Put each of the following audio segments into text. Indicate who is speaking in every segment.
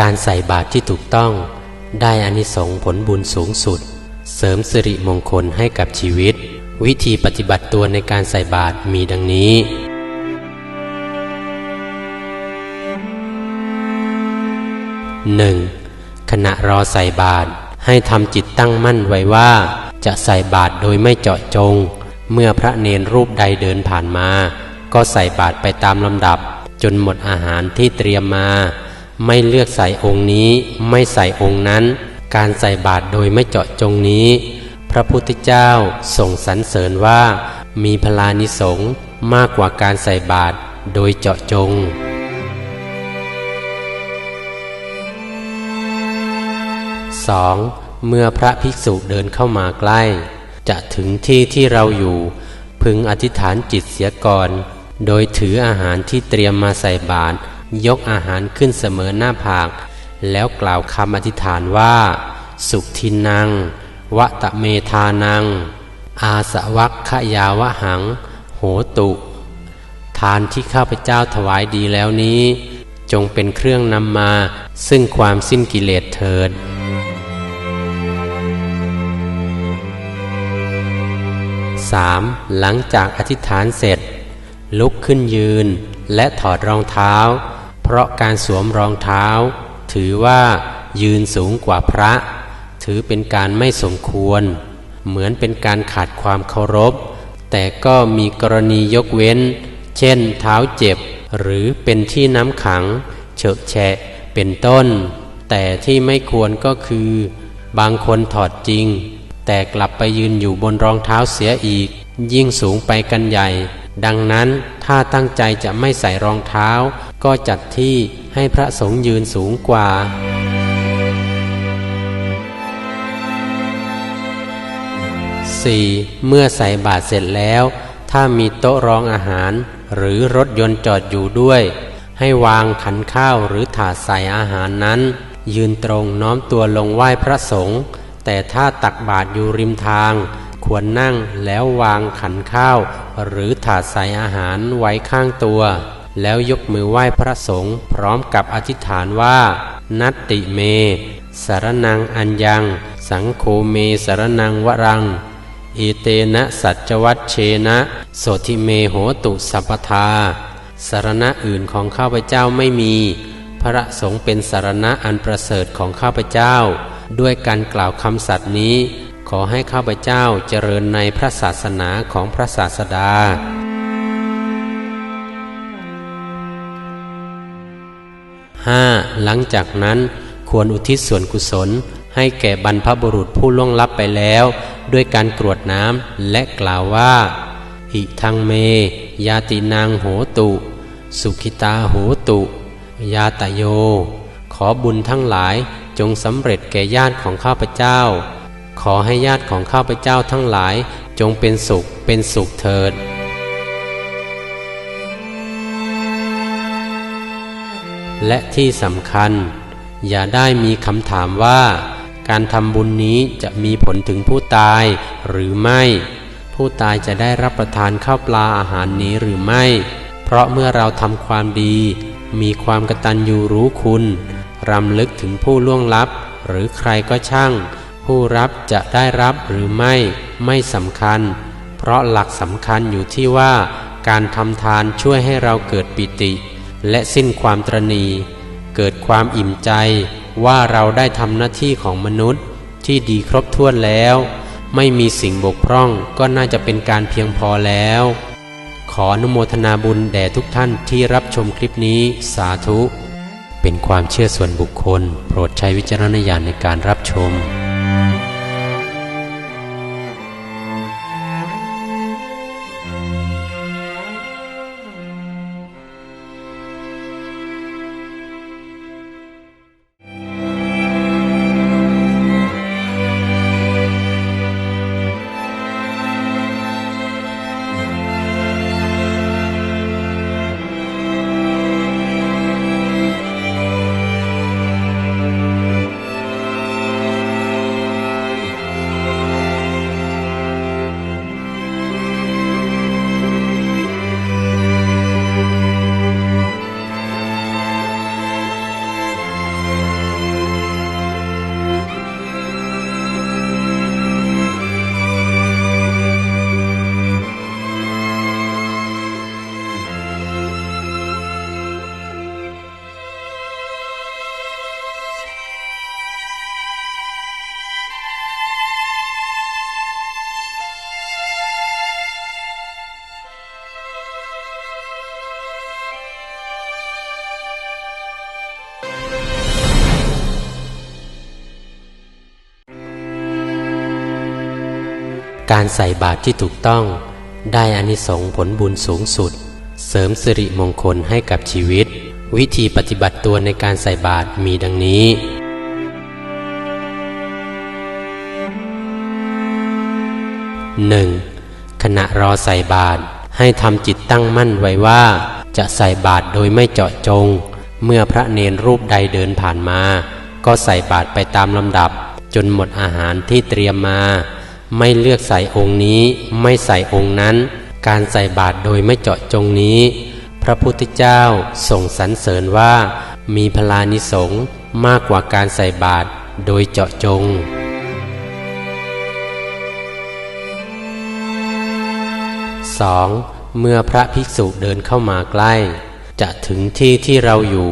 Speaker 1: การใส่บาตรที่ถูกต้อง ได้อานิสงส์ผลบุญสูงสุด เสริมสิริมงคลให้กับชีวิต วิธีปฏิบัติตัวในการใส่บาตรมีดังนี้ 1. ขณะรอใส่บาตรให้ทำจิตตั้งมั่นไว้ว่า จะใส่บาตรโดยไม่เจาะจง เมื่อพระเนรรูปใดเดินผ่านมา ก็ใส่บาตรไปตามลำดับ จนหมดอาหารที่เตรียมมา ไม่เลือกใส่องค์นี้ ไม่ใส่องค์นั้น การใส่บาตรโดยไม่เจาะจงนี้ พระพุทธเจ้าทรงสรรเสริญว่า มีพลานิสงมากกว่าการใส่บาตรโดยเจาะจง 2. เมื่อพระภิกษุเดินเข้ามาใกล้ จะถึงที่ที่เราอยู่ พึงอธิษฐานจิตเสียก่อน โดยถืออาหารที่เตรียมมาใส่บาตร ยกอาหารขึ้นเสมอหน้าผาก แล้วกล่าวคำอธิษฐานว่า สุขทินัง วะตะเมธานัง อาสวัคขยาวะหัง โหตุ ทานที่ข้าพเจ้าถวายดีแล้วนี้ จงเป็นเครื่องนำมา ซึ่งความสิ้นกิเลสเถิด 3. หลังจากอธิษฐานเสร็จ ลุกขึ้นยืนและถอดรองเท้า เพราะการสวมรองเท้า ถือว่ายืนสูงกว่าพระ ถือเป็นการไม่สมควร เหมือนเป็นการขาดความเคารพ แต่ก็มีกรณียกเว้น เช่น เท้าเจ็บ หรือเป็นที่น้ำขัง เฉอะแฉะเป็นต้น แต่ที่ไม่ควรก็คือ บางคนถอดจริง แต่กลับไปยืนอยู่บนรองเท้าเสียอีก ยิ่งสูงไปกันใหญ่ ดังนั้นถ้าตั้งใจจะไม่ใส่รองเท้า ก็จัดที่ให้พระสงฆ์ยืนสูงกว่า 4. เมื่อใส่บาตรเสร็จแล้ว ถ้ามีโต๊ะรองอาหาร หรือรถยนต์จอดอยู่ด้วย ให้วางขันข้าวหรือถาดใส่อาหารนั้น ยืนตรงน้อมตัวลงไหว้พระสงฆ์แต่ถ้าตักบาตรอยู่ริมทาง ควรนั่งแล้ววางขันข้าว หรือถาดใส่อาหารไว้ข้างตัว แล้วยกมือไหว้พระสงฆ์พร้อมกับอธิษฐานว่า นัตติเม สารนังอัญญัง สังโฆเมสารนังวรังเอเตนะสัจวัตเชนะ โสธิเมโหตุสัพทาสารณะอื่นของข้าพเจ้าไม่มี พระสงฆ์เป็นสารณะอันประเสริฐของข้าพเจ้า ด้วยการกล่าวคำสัตย์นี้ ขอให้ข้าพเจ้าเจริญในพระศาสนาของพระศาสดา 5. หลังจากนั้นควรอุทิศส่วนกุศล ให้แก่บรรพบุรุษผู้ล่วงลับไปแล้ว ด้วยการกรวดน้ำและกล่าวว่า หิทังเม ยาตินางโหตุ สุขิตาโหตุ ยาตโย ขอบุญทั้งหลายจงสำเร็จแก่ญาติของข้าพเจ้า ขอให้ญาติของข้าพเจ้าทั้งหลายจงเป็นสุขเป็นสุขเถิด และที่สำคัญ อย่าได้มีคำถามว่า การทำบุญนี้จะมีผลถึงผู้ตายหรือไม่ ผู้ตายจะได้รับประทานข้าวปลาอาหารนี้หรือไม่ เพราะเมื่อเราทำความดี มีความกตัญญูรู้คุณรำลึกถึงผู้ล่วงลับ หรือใครก็ช่าง ผู้รับจะได้รับหรือไม่ ไม่สำคัญ เพราะหลักสำคัญอยู่ที่ว่า การทำทานช่วยให้เราเกิดปิติ และสิ้นความตรณี เกิดความอิ่มใจว่าเราได้ทำหน้าที่ของมนุษย์ที่ดีครบถ้วนแล้ว ไม่มีสิ่งบกพร่องก็น่าจะเป็นการเพียงพอแล้ว ขออนุโมทนาบุญแด่ทุกท่านที่รับชมคลิปนี้สาธุ เป็นความเชื่อส่วนบุคคล โปรดใช้วิจารณญาณในการรับชม การใส่บาตรที่ถูกต้อง ได้อานิสงส์ผลบุญสูงสุด เสริมสิริมงคลให้กับชีวิต วิธีปฏิบัติตัวในการใส่บาตรมีดังนี้ 1. ขณะรอใส่บาตรให้ทำจิตตั้งมั่นไว้ว่า จะใส่บาตรโดยไม่เจาะจง เมื่อพระเนรรูปใดเดินผ่านมา ก็ใส่บาตรไปตามลำดับ จนหมดอาหารที่เตรียมมา ไม่เลือกใส่องค์นี้ไม่ใส่องค์นั้น การใส่บาตรโดยไม่เจาะจงนี้ พระพุทธเจ้าทรงสรรเสริญว่า มีพลานิสงส์มากกว่าการใส่บาตรโดยเจาะจง 2. เมื่อพระภิกษุเดินเข้ามาใกล้ จะถึงที่ที่เราอยู่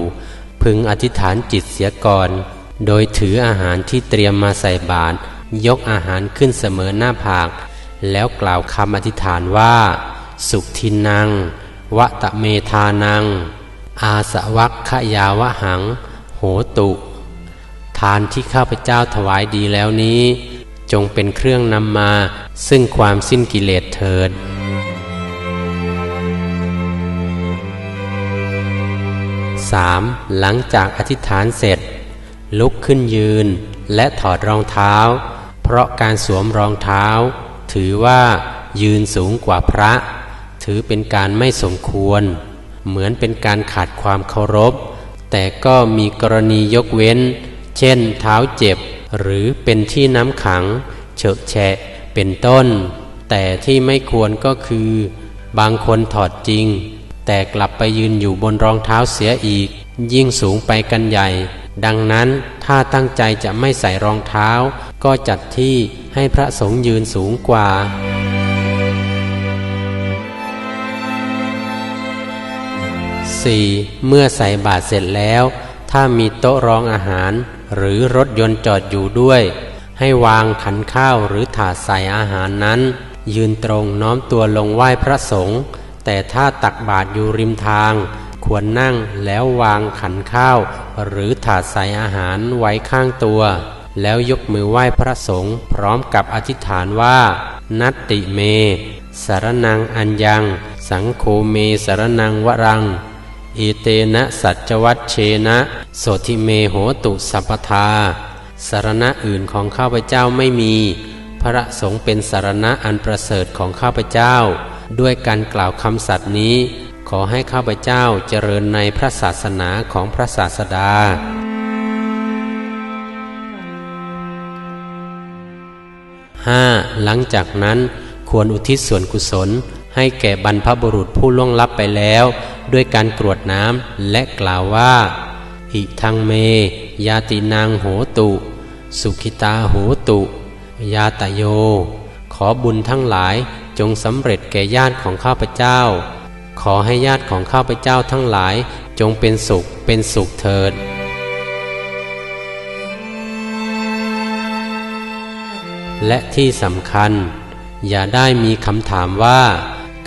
Speaker 1: พึงอธิษฐานจิตเสียก่อน โดยถืออาหารที่เตรียมมาใส่บาตร ยกอาหารขึ้นเสมอหน้าผาก แล้วกล่าวคำอธิษฐานว่า สุขทินัง วะตะเมธานัง อาสวัคขยาวะหัง โหตุ ทานที่ข้าพเจ้าถวายดีแล้วนี้ จงเป็นเครื่องนำมา ซึ่งความสิ้นกิเลสเถิด 3. หลังจากอธิษฐานเสร็จ ลุกขึ้นยืนและถอดรองเท้า เพราะการสวมรองเท้า ถือว่ายืนสูงกว่าพระ ถือเป็นการไม่สมควร เหมือนเป็นการขาดความเคารพ แต่ก็มีกรณียกเว้น เช่น เท้าเจ็บ หรือเป็นที่น้ำขัง เฉอะแฉะเป็นต้น แต่ที่ไม่ควรก็คือ บางคนถอดจริง แต่กลับไปยืนอยู่บนรองเท้าเสียอีก ยิ่งสูงไปกันใหญ่ ดังนั้นถ้าตั้งใจจะไม่ใส่รองเท้า ก็จัดที่ให้พระสงฆ์ยืนสูงกว่า 4. เมื่อใส่บาตรเสร็จแล้ว ถ้ามีโต๊ะรองอาหาร หรือรถยนต์จอดอยู่ด้วย ให้วางขันข้าวหรือถาดใส่อาหารนั้น ยืนตรงน้อมตัวลงไหว้พระสงฆ์แต่ถ้าตักบาตรอยู่ริมทาง ควรนั่งแล้ววางขันข้าว หรือถาดใส่อาหารไว้ข้างตัว แล้วยกมือไหว้พระสงฆ์พร้อมกับอธิษฐานว่า นัตติเม สารนังอัญญัง สังโฆเมสารนังวรังเอเตนะสัจวัตเชนะโสธิเมโหตุสัพพทาสารณะอื่นของข้าพเจ้าไม่มี พระสงฆ์เป็นสารณะอันประเสริฐของข้าพเจ้า ด้วยการกล่าวคำสัตย์นี้ ขอให้ข้าพเจ้าเจริญในพระศาสนาของพระศาสดา 5. หลังจากนั้นควรอุทิศส่วนกุศล ให้แก่บรรพบุรุษผู้ล่วงลับไปแล้ว ด้วยการกรวดน้ำและกล่าวว่าอิทังเม ยาตินางโหตุ สุขิตาโหตุ ยาตโย ขอบุญทั้งหลายจงสำเร็จแก่ญาติของข้าพเจ้า ขอให้ญาติของข้าพเจ้าทั้งหลายจงเป็นสุขเป็นสุขเถิด และที่สำคัญ อย่าได้มีคำถามว่า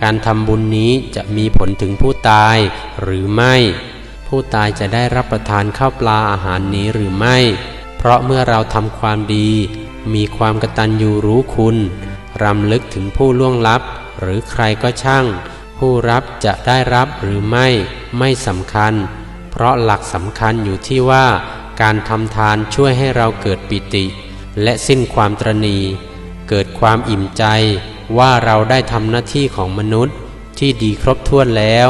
Speaker 1: การทำบุญนี้จะมีผลถึงผู้ตายหรือไม่ ผู้ตายจะได้รับประทานข้าวปลาอาหารนี้หรือไม่ เพราะเมื่อเราทำความดี มีความกตัญญูรู้คุณรำลึกถึงผู้ล่วงลับ หรือใครก็ช่าง ผู้รับจะได้รับหรือไม่ ไม่สำคัญ เพราะหลักสำคัญอยู่ที่ว่า การทำทานช่วยให้เราเกิดปิติ และสิ้นความตรณี เกิดความอิ่มใจว่าเราได้ทำหน้าที่ของมนุษย์ที่ดีครบถ้วนแล้ว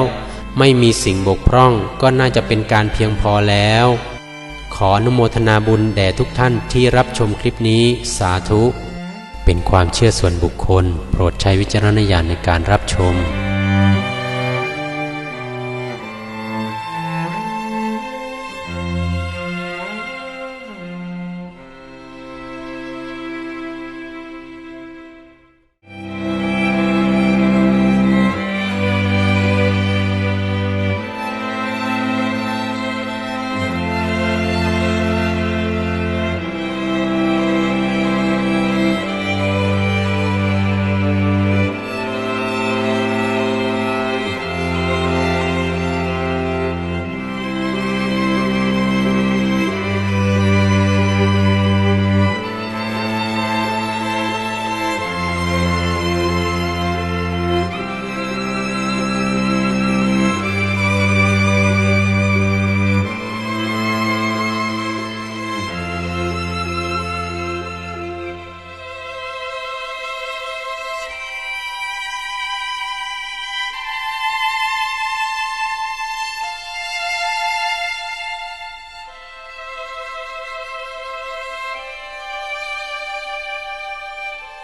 Speaker 1: ไม่มีสิ่งบกพร่องก็น่าจะเป็นการเพียงพอแล้ว ขออนุโมทนาบุญแด่ทุกท่านที่รับชมคลิปนี้สาธุ เป็นความเชื่อส่วนบุคคล โปรดใช้วิจารณญาณในการรับชม